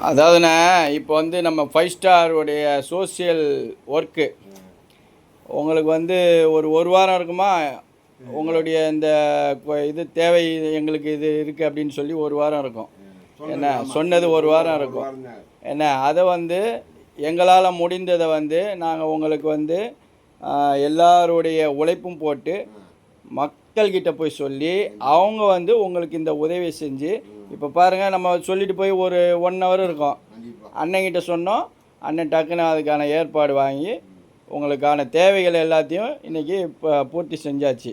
அதாவதுண்ணே இப்போ வந்து நம்ம ஃபைவ் ஸ்டாருடைய சோஷியல் ஒர்க்கு உங்களுக்கு வந்து ஒரு ஒரு வாரம் இருக்குமா? உங்களுடைய இந்த இது தேவை எங்களுக்கு இது இருக்குது அப்படின்னு சொல்லி ஒரு வாரம் இருக்கும். என்ன? சொன்னது ஒரு வாரம் இருக்கும். என்ன? அதை வந்து எங்களால் முடிந்ததை வந்து நாங்கள் உங்களுக்கு வந்து எல்லாருடைய உழைப்பும் போட்டு மக்கள்கிட்ட போய் சொல்லி அவங்க வந்து உங்களுக்கு இந்த உதவி செஞ்சு இப்போ பாருங்கள் நம்ம சொல்லிட்டு போய் ஒரு ஒன் ஹவர் இருக்கும். அண்ணன்கிட்ட சொன்னோம். அண்ணன் டக்குன்னு அதுக்கான ஏற்பாடு வாங்கி உங்களுக்கான தேவைகள் எல்லாத்தையும் இன்றைக்கி இப்போ பூர்த்தி செஞ்சாச்சு.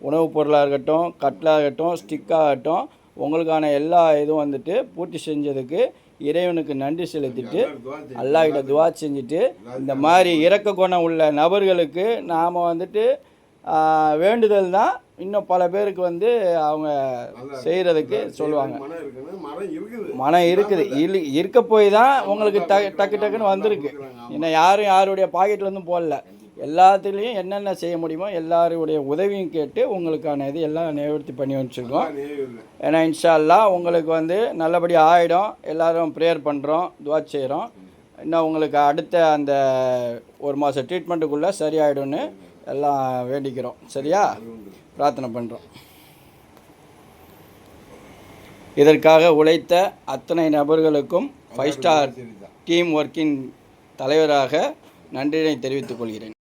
உணவுப் பொருளாக இருக்கட்டும் கட்டிலாக இருக்கட்டும் ஸ்டிக்காகட்டும் உங்களுக்கான எல்லா இதுவும் வந்துட்டு பூர்த்தி செஞ்சதுக்கு இறைவனுக்கு நன்றி செலுத்திட்டு அல்லாஹ்கிட்ட துவா செஞ்சுட்டு இந்த மாதிரி இறக்க குணம் உள்ள நபர்களுக்கு நாம் வந்துட்டு வேண்டுதல் தான். இன்னும் பல பேருக்கு வந்து அவங்க செய்கிறதுக்கு சொல்லுவாங்க. மனம் இருக்குது. இரு இருக்க போய் தான் உங்களுக்கு டக்கு டக்கு டக்குன்னு வந்திருக்கு. இன்னும் யாரும் யாருடைய பாக்கெட்லேருந்தும் போடல. எல்லாத்துலேயும் என்னென்ன செய்ய முடியுமோ எல்லாருடைய உதவியும் கேட்டு உங்களுக்கான இது எல்லாம் நிவர்த்தி பண்ணி வச்சுருக்கோம். ஏன்னா இன்ஷா அல்லாஹ் உங்களுக்கு வந்து நல்லபடி ஆகிடும் எல்லாரும் ப்ரேயர் பண்ணுறோம் துவா செய்கிறோம் இன்னும் உங்களுக்கு அடுத்த அந்த ஒரு மாதம் ட்ரீட்மெண்ட்டுக்குள்ளே சரியாயிடும்னு எல்லாம் வேண்டிக்கிறோம். சரியா? பிரார்த்தனை பண்ணுறோம் இதற்காக உழைத்த அத்தனை நபர்களுக்கும் ஃபைவ் ஸ்டார் டீம் ஒர்க்கின் தலைவராக நன்றினை தெரிவித்துக் கொள்கிறேன்.